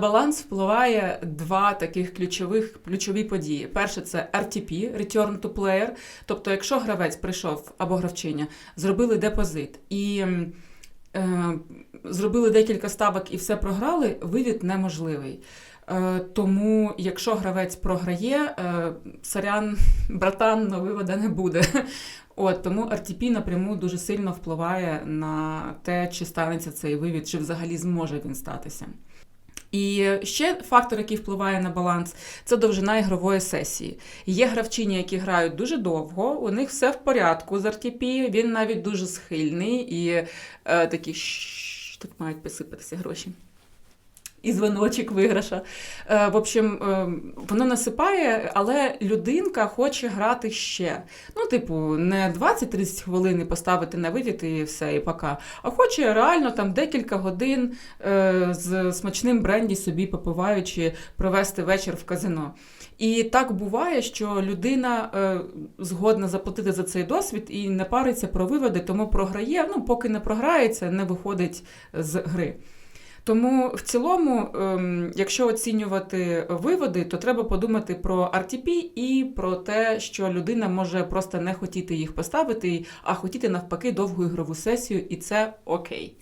Баланс впливає два таких ключових ключові події. Перше це RTP, Return to Player. Тобто, якщо гравець прийшов або гравчиня, зробили депозит і е, зробили декілька ставок і все програли, вивід неможливий. Е, тому, якщо гравець програє, е, сорян, братан, но вивода не буде. От тому RTP напряму дуже сильно впливає на те, чи станеться цей вивід, чи взагалі зможе він статися. І ще фактор, який впливає на баланс, це довжина ігрової сесії. Є гравчині, які грають дуже довго, у них все в порядку з RTP, він навіть дуже схильний і е, такі «Шш, тут мають посипатися гроші. І дзвоночок виграша. Е, в общем, е, воно насипає, але людинка хоче грати ще. Ну, типу, не 20-30 хвилин поставити на вивід і все, і пока. А хоче реально там декілька годин е, з смачним бренді собі попиваючи провести вечір в казино. І так буває, що людина згодна заплатити за цей досвід і не париться про виводи, тому програє. Ну, поки не програється, не виходить з гри. Тому в цілому, ем, якщо оцінювати виводи, то треба подумати про RTP і про те, що людина може просто не хотіти їх поставити, а хотіти навпаки довгу ігрову сесію, і це окей.